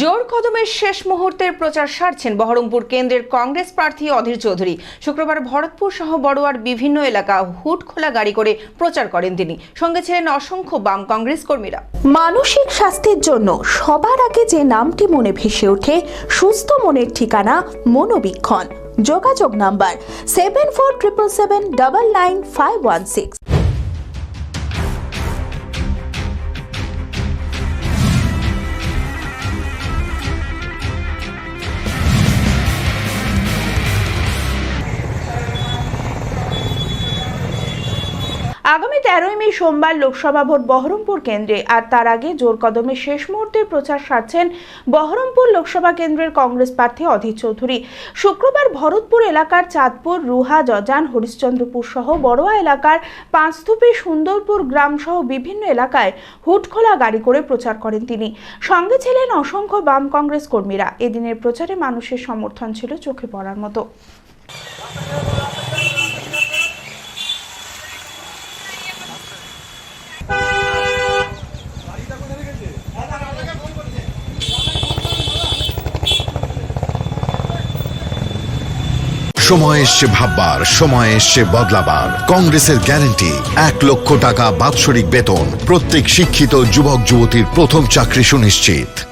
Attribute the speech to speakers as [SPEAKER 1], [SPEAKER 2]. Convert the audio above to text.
[SPEAKER 1] জোর কদমের শেষ মুহূর্তের প্রচার সারছেন বহরমপুর কেন্দ্রের কংগ্রেস প্রার্থী অধীর চৌধুরী। শুক্রবার ভরতপুর সহ বড়ুয়ার বিভিন্ন এলাকা হুট খোলা গাড়ি করে প্রচার করেন তিনি। সঙ্গে ছিলেন অসংখ্য বাম কংগ্রেস কর্মীরা।
[SPEAKER 2] মানসিক স্বাস্থ্যের জন্য সবার আগে যে নামটি মনে ভেসে ওঠে, সুস্থ মনের ঠিকানা মনোবীক্ষণ। যোগাযোগ number seven four triple seven double nine five one six আগামী তেরোই মে সোমবার লোকসভা ভোট বহরমপুর কেন্দ্রে, আর তার আগে জোর কদমে শেষ মুহূর্তের প্রচার সারছেন বহরমপুর লোকসভা কেন্দ্রের কংগ্রেস প্রার্থী অধীর চৌধুরী। শুক্রবার ভরতপুর এলাকার চাঁদপুর, রুহা, জজান, হরিশ্চন্দ্রপুর সহ বড়োয়া এলাকার পাঁচথুপি সুন্দরপুর গ্রাম সহ বিভিন্ন এলাকায় হুটখোলা গাড়ি করে প্রচার করেন তিনি। সঙ্গে ছিলেন অসংখ্য বাম কংগ্রেস কর্মীরা। এদিনের প্রচারে মানুষের সমর্থন ছিল চোখে পড়ার মতো।
[SPEAKER 3] সময় এসছে ভাববার, সময় এসছে বদলাবার। কংগ্রেসের গ্যারান্টি, এক লক্ষ টাকা বাৎসরিক বেতন। প্রত্যেক শিক্ষিত যুবক যুবতীর প্রথম চাকরি সুনিশ্চিত।